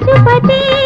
Pashupati